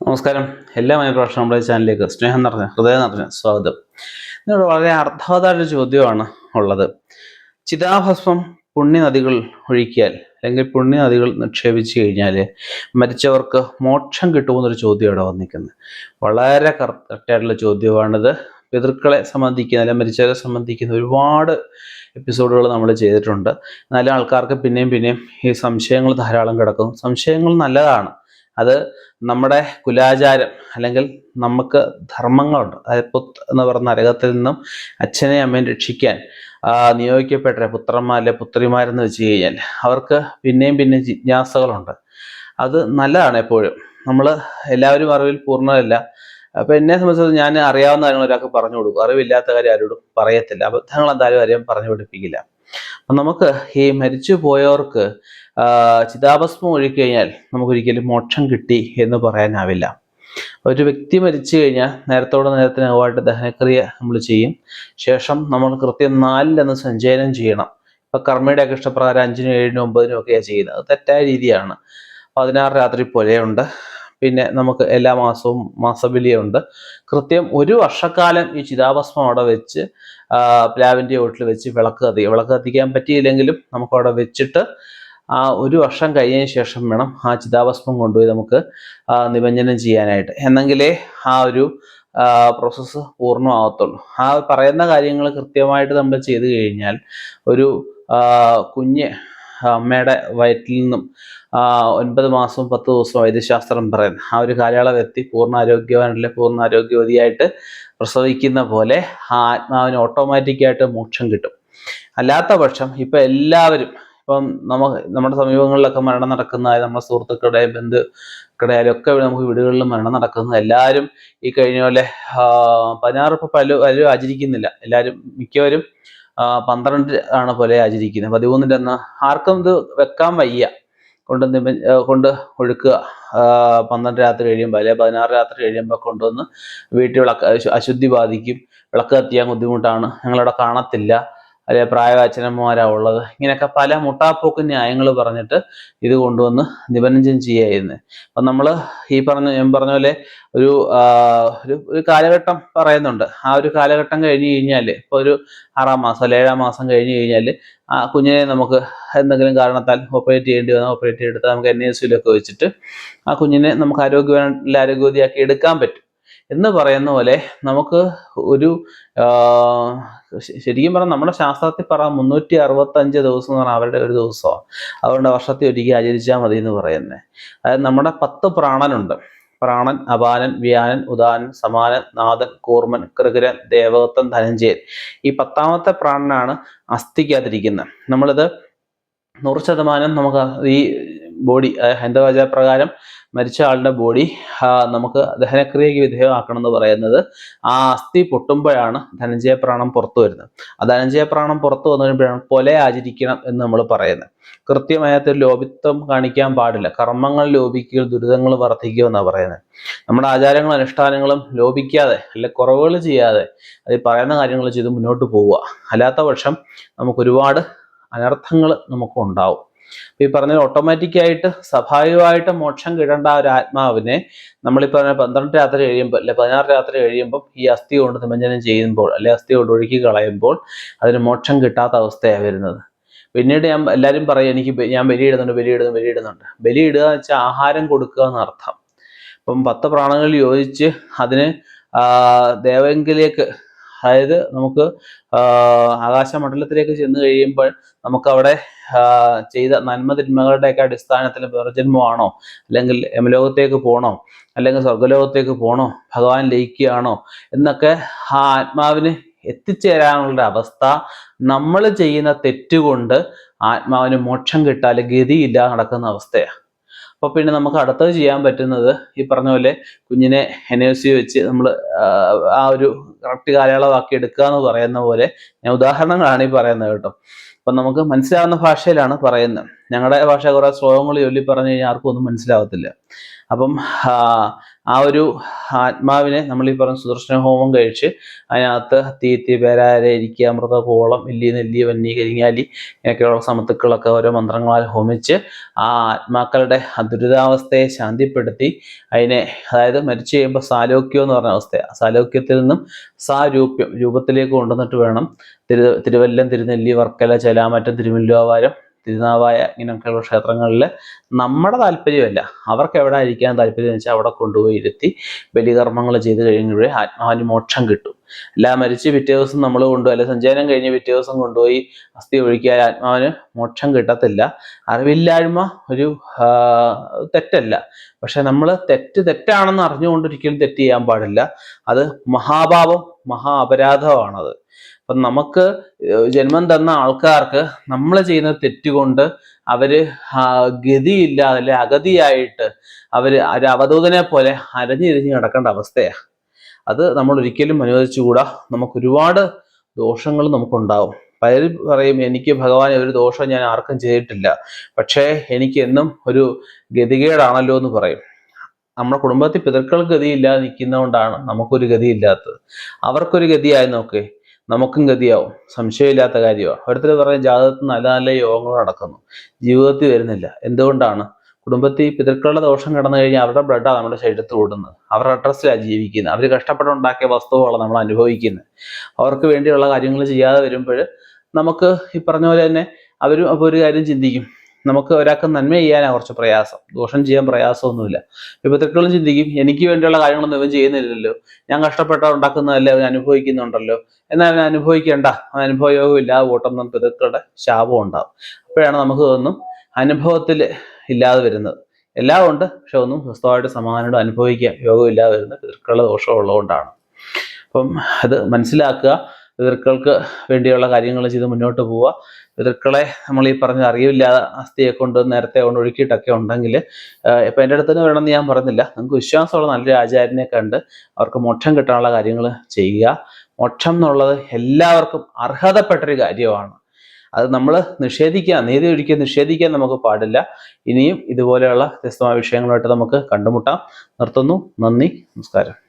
നമസ്കാരം. എല്ലാ മനപ്രഭാഷണം നമ്മുടെ ചാനലിലേക്ക് സ്നേഹം നിറഞ്ഞ ഹൃദയം നിറഞ്ഞ സ്വാഗതം. ഇതിനോട് വളരെ അർത്ഥവത്തായ ചോദ്യമാണ് ഉള്ളത്. ചിതാഭസ്മം പുണ്യനദികൾ ഒഴിക്കിയാൽ അല്ലെങ്കിൽ പുണ്യനദികൾ നിക്ഷേപിച്ചു കഴിഞ്ഞാൽ മരിച്ചവർക്ക് മോക്ഷം കിട്ടുമെന്നൊരു ചോദ്യം ഇവിടെ വന്നിരിക്കുന്നത്. വളരെ കറക്റ്റായിട്ടുള്ള ചോദ്യമാണിത്. പിതൃക്കളെ സംബന്ധിക്കുന്ന അല്ലെങ്കിൽ മരിച്ചവരെ സംബന്ധിക്കുന്ന ഒരുപാട് എപ്പിസോഡുകൾ നമ്മൾ ചെയ്തിട്ടുണ്ട്. എന്നാലും ആൾക്കാർക്ക് പിന്നെയും പിന്നെയും ഈ സംശയങ്ങൾ ധാരാളം കിടക്കും. സംശയങ്ങൾ നല്ലതാണ്. അത് നമ്മുടെ കുലാചാരം അല്ലെങ്കിൽ നമുക്ക് ധർമ്മങ്ങളുണ്ട്. അതായത് പുത്ത് എന്ന് പറയുന്ന നരകത്തിൽ നിന്നും അച്ഛനെ അമ്മയും രക്ഷിക്കാൻ നിയോഗിക്കപ്പെട്ട പുത്രന്മാർ അല്ലെ പുത്രിമാരെന്ന് വെച്ച് കഴിഞ്ഞാൽ അവർക്ക് പിന്നെയും പിന്നെയും ജിജ്ഞാസകളുണ്ട്. അത് നല്ലതാണ് എപ്പോഴും. നമ്മൾ എല്ലാവരും അറിവിൽ പൂർണമല്ല അപ്പൊ എന്നെ സംബന്ധിച്ചത് ഞാൻ അറിയാവുന്ന കാര്യങ്ങൾ ഒരാൾക്ക് പറഞ്ഞു കൊടുക്കും. അറിവില്ലാത്ത കാര്യം ആരോടും പറയത്തില്ല. അബദ്ധങ്ങൾ എന്തായാലും ആരെയും പറഞ്ഞു പഠിപ്പിക്കില്ല. നമുക്ക് ഈ മരിച്ചു പോയവർക്ക് ചിതാഭസ്മം ഒഴിക്കഴിഞ്ഞാൽ നമുക്കൊരിക്കലും മോക്ഷം കിട്ടി എന്ന് പറയാനാവില്ല. ഒരു വ്യക്തി മരിച്ചു കഴിഞ്ഞാൽ നേരത്തോടെ നേരത്തിനകമായിട്ട് ദഹനക്രിയ നമ്മൾ ചെയ്യും. ശേഷം നമ്മൾ കൃത്യം നാലിലെന്ന് സഞ്ചയനം ചെയ്യണം. ഇപ്പൊ കർമ്മയുടെ ഒക്കെ ഇഷ്ടപ്രകാരം അഞ്ചിനും ഏഴിനും ഒമ്പതിനും ഒക്കെയാണ് ചെയ്യുന്നത്. തെറ്റായ രീതിയാണ്. പതിനാറ് രാത്രി പുലയുണ്ട്. പിന്നെ നമുക്ക് എല്ലാ മാസവും മാസബിലിയുണ്ട്. കൃത്യം ഒരു വർഷക്കാലം ഈ ചിതാഭസ്മം അവിടെ വെച്ച് പ്ലാവിന്റെ ഓട്ടിൽ വെച്ച് വിളക്ക് കത്തിക്കുക വിളക്ക് കത്തിക്കാൻ പറ്റിയില്ലെങ്കിലും നമുക്കവിടെ വെച്ചിട്ട് ആ ഒരു വർഷം കഴിഞ്ഞതിന് ശേഷം വേണം ആ ചിതാഭസ്മം കൊണ്ടുപോയി നമുക്ക് നിമഞ്ജനം ചെയ്യാനായിട്ട്. എന്നെങ്കിലേ ആ ഒരു പ്രോസസ്സ് പൂർണമാകത്തുള്ളൂ ആ പറയുന്ന കാര്യങ്ങൾ കൃത്യമായിട്ട് നമ്മൾ ചെയ്തു കഴിഞ്ഞാൽ ഒരു കുഞ്ഞ് അമ്മയുടെ വയറ്റിൽ നിന്നും ഒൻപത് മാസവും പത്ത് ദിവസവും വൈദ്യശാസ്ത്രം പറയുന്നു. ആ ഒരു കാലയളവ് എത്തി പൂർണ ആരോഗ്യവാനല്ലേ പൂർണ ആരോഗ്യവതിയായിട്ട് പ്രസവിക്കുന്ന പോലെ ആത്മാവിന് ഓട്ടോമാറ്റിക്കായിട്ട് മോക്ഷം കിട്ടും. അല്ലാത്ത പക്ഷം ഇപ്പം എല്ലാവരും ഇപ്പം നമ്മ നമ്മുടെ സമീപങ്ങളിലൊക്കെ മരണം നടക്കുന്നതായ നമ്മുടെ സുഹൃത്തുക്കളുടെയും ബന്ധുക്കളുടെ ഒക്കെ നമുക്ക് വീടുകളിൽ മരണം നടക്കുന്നത് എല്ലാവരും ഈ കഴിഞ്ഞ പോലെ പതിനാറ് ഇപ്പം പല പലരും ആചരിക്കുന്നില്ല. എല്ലാവരും മിക്കവരും പന്ത്രണ്ട് ആണ് പോലെ ആചരിക്കുന്നത്. പതിമൂന്നിന്റെ അന്ന് ആർക്കും ഇത് വെക്കാൻ വയ്യ. കൊണ്ട് നിമ കൊണ്ട് ഒഴുക്കുക. പന്ത്രണ്ട് രാത്രി കഴിയുമ്പോൾ അല്ലെ പതിനാറ് രാത്രി കഴിയുമ്പോൾ കൊണ്ടുവന്ന് വീട്ടിൽ വിളക്ക് അശുദ്ധി ബാധിക്കും. വിളക്ക് കത്തിയാൻ ബുദ്ധിമുട്ടാണ്. ഞങ്ങളവിടെ കാണത്തില്ല. അല്ലെ പ്രായവാച്ചനന്മാരാ ഉള്ളത്. ഇങ്ങനെയൊക്കെ പല മുട്ടാപ്പോക്ക് ന്യായങ്ങൾ പറഞ്ഞിട്ട് ഇത് കൊണ്ടുവന്ന് നിബന്ധനം ചെയ്യായിരുന്നു. അപ്പം നമ്മൾ ഈ പറഞ്ഞ ഞാൻ പറഞ്ഞ പോലെ ഒരു ഒരു കാലഘട്ടം പറയുന്നുണ്ട്. ആ ഒരു കാലഘട്ടം കഴിഞ്ഞു കഴിഞ്ഞാൽ ഇപ്പോൾ ഒരു ആറാം മാസം അല്ലെ ഏഴാം മാസം കഴിഞ്ഞു കഴിഞ്ഞാൽ ആ കുഞ്ഞിനെ നമുക്ക് എന്തെങ്കിലും കാരണത്താൽ ഓപ്പറേറ്റ് ചെയ്യേണ്ടി വന്നാൽ ഓപ്പറേറ്റ് ചെയ്തെടുത്താൽ നമുക്ക് എൻ എസ് വെച്ചിട്ട് ആ കുഞ്ഞിനെ നമുക്ക് ആരോഗ്യവാനുള്ള ആരോഗ്യവതിയാക്കി എടുക്കാൻ പറ്റും. എന്ന് പറയുന്ന പോലെ നമുക്ക് ഒരു ശരിക്കും പറഞ്ഞാൽ നമ്മുടെ ശാസ്ത്രത്തിൽ പറ മുന്നൂറ്റി അറുപത്തഞ്ച് ദിവസം എന്ന് പറഞ്ഞാൽ അവരുടെ ഒരു ദിവസമാണ്. അതുകൊണ്ട് വർഷത്തിൽ ഒരിക്കൽ ആചരിച്ചാൽ മതി എന്ന് പറയുന്നത് അതായത് നമ്മുടെ പത്ത് പ്രാണനുണ്ട്. പ്രാണൻ അപാനൻ വ്യാനൻ ഉദാനൻ സമാനൻ നാഥൻ കൂർമൻ കൃകരൻ ദേവദത്തൻ ധനഞ്ജയൻ. ഈ പത്താമത്തെ പ്രാണനാണ് അസ്ഥിക്കാതിരിക്കുന്നത്. നമ്മളിത് നൂറ് ശതമാനം നമുക്ക് ഈ ബോഡി ഹൈന്ദവാചാരപ്രകാരം മരിച്ച ആളുടെ ബോഡി നമുക്ക് ദഹനക്രിയയ്ക്ക് വിധേയമാക്കണം എന്ന് പറയുന്നത് ആ അസ്ഥി പൊട്ടുമ്പോഴാണ് ധനഞ്ജയ പ്രാണം പുറത്തു വരുന്നത്. ആ ധനഞ്ജയ പ്രാണം പുറത്തു വന്നു പൊല ആചരിക്കണം എന്ന് നമ്മൾ പറയുന്നത്. കൃത്യമായിട്ട് ലോപിത്വം കാണിക്കാൻ പാടില്ല. കർമ്മങ്ങൾ ലോപിക്കുക ദുരിതങ്ങൾ വർദ്ധിക്കുക എന്നാണ് പറയുന്നത്. നമ്മുടെ ആചാരങ്ങളും അനുഷ്ഠാനങ്ങളും ലോപിക്കാതെ അല്ലെ കുറവുകൾ ചെയ്യാതെ അത് പറയുന്ന കാര്യങ്ങൾ ചെയ്ത് മുന്നോട്ട് പോവുക. അല്ലാത്ത പക്ഷം നമുക്ക് ഒരുപാട് അനർത്ഥങ്ങൾ നമുക്ക് ഉണ്ടാവും. ഈ പറഞ്ഞ ഓട്ടോമാറ്റിക്കായിട്ട് സ്വാഭാവികമായിട്ട് മോക്ഷം കിടേണ്ട ഒരു ആത്മാവിനെ നമ്മൾ ഈ പറഞ്ഞ പന്ത്രണ്ട് രാത്രി കഴിയുമ്പോൾ അല്ലെ പതിനാറ് രാത്രി കഴിയുമ്പോൾ ഈ അസ്ഥി കൊണ്ട് നിമഞ്ജനം ചെയ്യുമ്പോൾ അല്ലെ അസ്ഥി കൊണ്ട് ഒഴുക്കി കളയുമ്പോൾ അതിന് മോക്ഷം കിട്ടാത്ത അവസ്ഥയാണ് വരുന്നത്. പിന്നീട് ഞാൻ എല്ലാവരും പറയും എനിക്ക് ഞാൻ ബലിയിടുന്നുണ്ട് ബലിയിടുന്നു ബലിയിടുന്നുണ്ട് ബലിയിടുക എന്ന് വെച്ചാൽ ആഹാരം കൊടുക്കുക എന്നർത്ഥം അപ്പം പത്ത് പ്രാണങ്ങളിൽ യോജിച്ച് അതിന് ദേവങ്കിലേക്ക് അതായത് നമുക്ക് ആകാശമണ്ഡലത്തിലേക്ക് ചെന്ന് കഴിയുമ്പോൾ നമുക്ക് അവിടെ ചെയ്ത നന്മ തിന്മകളുടെയൊക്കെ അടിസ്ഥാനത്തിൽ പുനർജന്മമാണോ അല്ലെങ്കിൽ യമലോകത്തേക്ക് പോകണോ അല്ലെങ്കിൽ സ്വർഗലോകത്തേക്ക് പോകണോ ഭഗവാൻ ലയിക്കുകയാണോ? എന്നൊക്കെ ആ ആത്മാവിന് എത്തിച്ചേരാനുള്ള അവസ്ഥ നമ്മൾ ചെയ്യുന്ന തെറ്റുകൊണ്ട് ആത്മാവിന് മോക്ഷം കിട്ടാതെ ഗതിയില്ല നടക്കുന്ന അവസ്ഥയാണ് അപ്പോൾ പിന്നെ നമുക്ക് അടുത്തത് ചെയ്യാൻ പറ്റുന്നത് ഈ പറഞ്ഞ പോലെ കുഞ്ഞിനെ എൻ എ സി വെച്ച് നമ്മൾ ആ ഒരു കറക്റ്റ് കാലയളവാക്കി എടുക്കുക എന്ന് പറയുന്ന പോലെ ഞാൻ ഉദാഹരണങ്ങളാണ് ഈ പറയുന്നത് കേട്ടോ. അപ്പം നമുക്ക് മനസ്സിലാവുന്ന ഭാഷയിലാണ് പറയുന്നത്. ഞങ്ങളുടെ ഭാഷ കുറേ ശ്ലോകങ്ങൾ ചൊല്ലി പറഞ്ഞു കഴിഞ്ഞാൽ ആർക്കും ഒന്നും മനസ്സിലാവത്തില്ല. അപ്പം ആ, ഒരു ആത്മാവിനെ നമ്മൾ ഈ പറഞ്ഞ സുദർശന ഹോമം കഴിച്ച് അതിനകത്ത് തീത്തി പേരാര ഇരിക്കുക അമൃത കോളം ഇല്ലി നെല്ലി വന്നി കരിങ്ങാലി ഇങ്ങനെയൊക്കെയുള്ള സമത്തുക്കളൊക്കെ ഓരോ മന്ത്രങ്ങളാൽ ഹോമിച്ച് ആ ആത്മാക്കളുടെ ദുരിതാവസ്ഥയെ ശാന്തിപ്പെടുത്തി അതിനെ അതായത് മരിച്ചു കഴിയുമ്പോൾ സാലോക്യം എന്ന് പറഞ്ഞ അവസ്ഥ സാലോക്യത്തിൽ നിന്നും സാരൂപ്യം രൂപത്തിലേക്ക് കൊണ്ടുവന്നിട്ട് വേണം. തിരു തിരുവല്ലം തിരുനെല്ലി വർക്കല ചെലാമറ്റം തിരുവല്ലുവാരം തിരുനാവായ ഇങ്ങനെയൊക്കെയുള്ള ക്ഷേത്രങ്ങളിൽ നമ്മുടെ താല്പര്യമല്ല. അവർക്ക് എവിടെ ഇരിക്കാൻ താല്പര്യം വെച്ചാൽ അവിടെ കൊണ്ടുപോയി ഇരുത്തി ബലികർമ്മങ്ങൾ ചെയ്ത് കഴിയുമ്പോഴേ ആത്മാവിന് മോക്ഷം കിട്ടും. അല്ല മരിച്ച് പിറ്റേ ദിവസം നമ്മൾ കൊണ്ടുപോയി അല്ലെ സഞ്ചയനം കഴിഞ്ഞ് പിറ്റേ ദിവസം കൊണ്ടുപോയി അസ്ഥി ഒഴുക്കിയാൽ ആത്മാവിന് മോക്ഷം കിട്ടത്തില്ല. അറിവില്ലായ്മ ഒരു തെറ്റല്ല. പക്ഷെ നമ്മൾ തെറ്റ് തെറ്റാണെന്ന് അറിഞ്ഞുകൊണ്ടിരിക്കലും തെറ്റ് ചെയ്യാൻ പാടില്ല. അത് മഹാപാപം മഹാ അപരാധമാണത്. അപ്പം നമുക്ക് ജന്മം തന്ന ആൾക്കാർക്ക് നമ്മൾ ചെയ്യുന്ന തെറ്റുകൊണ്ട് അവർ ഗതിയില്ലാതെ അല്ലെ അഗതിയായിട്ട് അവർ ഒരു അവധൂതനെ പോലെ അരഞ്ഞിരിഞ്ഞ് കിടക്കേണ്ട അവസ്ഥയാണ് അത് നമ്മൾ ഒരിക്കലും അനുവദിച്ചുകൂടാ. നമുക്ക് ഒരുപാട് ദോഷങ്ങൾ നമുക്കുണ്ടാവും. പലരും പറയും എനിക്ക് ഭഗവാൻ ഒരു ദോഷം ഞാൻ ആർക്കും ചെയ്തിട്ടില്ല. പക്ഷേ എനിക്ക് എന്നും ഒരു ഗതികേടാണല്ലോ എന്ന് പറയും. നമ്മുടെ കുടുംബത്തിൽ പിതൃക്കൾ ഗതിയില്ലാതെ നിൽക്കുന്നതുകൊണ്ടാണ് നമുക്കൊരു ഗതിയില്ലാത്തത്. അവർക്കൊരു ഗതിയായി നോക്കേ. നമുക്കും ഗതിയാവും. സംശയമില്ലാത്ത കാര്യമാണ് ഓരോരുത്തർ പറഞ്ഞ ജാതകത്തിൽ നല്ല നല്ല യോഗങ്ങൾ നടക്കുന്നു. ജീവിതത്തിൽ വരുന്നില്ല. എന്തുകൊണ്ടാണ്? കുടുംബത്തിൽ പിതൃക്കളുടെ ദോഷം കിടന്നു കഴിഞ്ഞാൽ അവരുടെ ബ്ലഡാണ് നമ്മുടെ ശരീരത്തിൽ ഓടുന്നത്. അവരുടെ അഡ്രസ്സിലാണ് ജീവിക്കുന്നത്. അവർ കഷ്ടപ്പെട്ടുണ്ടാക്കിയ വസ്തുക്കളാണ് നമ്മൾ അനുഭവിക്കുന്നത്. അവർക്ക് വേണ്ടിയുള്ള കാര്യങ്ങൾ ചെയ്യാതെ വരുമ്പോൾ നമുക്ക് ഈ പറഞ്ഞ പോലെ തന്നെ അവരും അപ്പോൾ ഒരു കാര്യം ചിന്തിക്കും. നമുക്ക് ഒരാൾക്ക് നന്മ ചെയ്യാനാണ് കുറച്ച് പ്രയാസം. ദോഷം ചെയ്യാൻ പ്രയാസമൊന്നുമില്ല. ഈ പിതൃക്കളും ചിന്തിക്കും. എനിക്ക് വേണ്ടിയുള്ള കാര്യങ്ങളൊന്നും ഇവൻ ചെയ്യുന്നില്ലല്ലോ. ഞാൻ കഷ്ടപ്പെട്ട ഉണ്ടാക്കുന്നതല്ലേ അവൻ അനുഭവിക്കുന്നുണ്ടല്ലോ. എന്നാൽ അവൻ അനുഭവിക്കേണ്ട. അവൻ അനുഭവയോഗം ഇല്ലാതെ കൂട്ടുന്ന പിതൃക്കളുടെ ശാപം ഉണ്ടാവും. അപ്പോഴാണ് നമുക്ക് തോന്നും അനുഭവത്തിൽ ഇല്ലാതെ വരുന്നത്. എല്ലാം ഉണ്ട്. പക്ഷെ ഒന്നും സ്വസ്ഥമായിട്ട് സമാധാനമായിട്ട് അനുഭവിക്കാൻ യോഗമില്ലാതെ വരുന്ന പിതൃക്കളുടെ ദോഷം ഉള്ളതുകൊണ്ടാണ് അപ്പം അത് മനസ്സിലാക്കുക. പിതൃക്കൾക്ക് വേണ്ടിയുള്ള കാര്യങ്ങൾ ചെയ്ത് മുന്നോട്ട് പോവുക. പിതൃക്കളെ നമ്മൾ ഈ പറഞ്ഞ അറിവില്ലാതെ അസ്ഥിയെ കൊണ്ട് നേരത്തെ കൊണ്ട് ഒഴുക്കിയിട്ടൊക്കെ ഉണ്ടെങ്കിൽ ഇപ്പം എന്റെ അടുത്ത് തന്നെ വേണമെന്ന് ഞാൻ പറഞ്ഞില്ല. നിങ്ങൾക്ക് വിശ്വാസമുള്ള നല്ലൊരു ആചാര്യനെ കണ്ട് അവർക്ക് മോക്ഷം കിട്ടാനുള്ള കാര്യങ്ങൾ ചെയ്യുക. മോക്ഷം എന്നുള്ളത് എല്ലാവർക്കും അർഹതപ്പെട്ടൊരു കാര്യമാണ്. അത് നമ്മൾ നിഷേധിക്കാൻ നീതി ഒരിക്കൽ നിഷേധിക്കാൻ നമുക്ക് പാടില്ല. ഇനിയും ഇതുപോലെയുള്ള വ്യത്യസ്തമായ വിഷയങ്ങളുമായിട്ട് നമുക്ക് കണ്ടുമുട്ടാം. നിർത്തുന്നു. നന്ദി. നമസ്കാരം.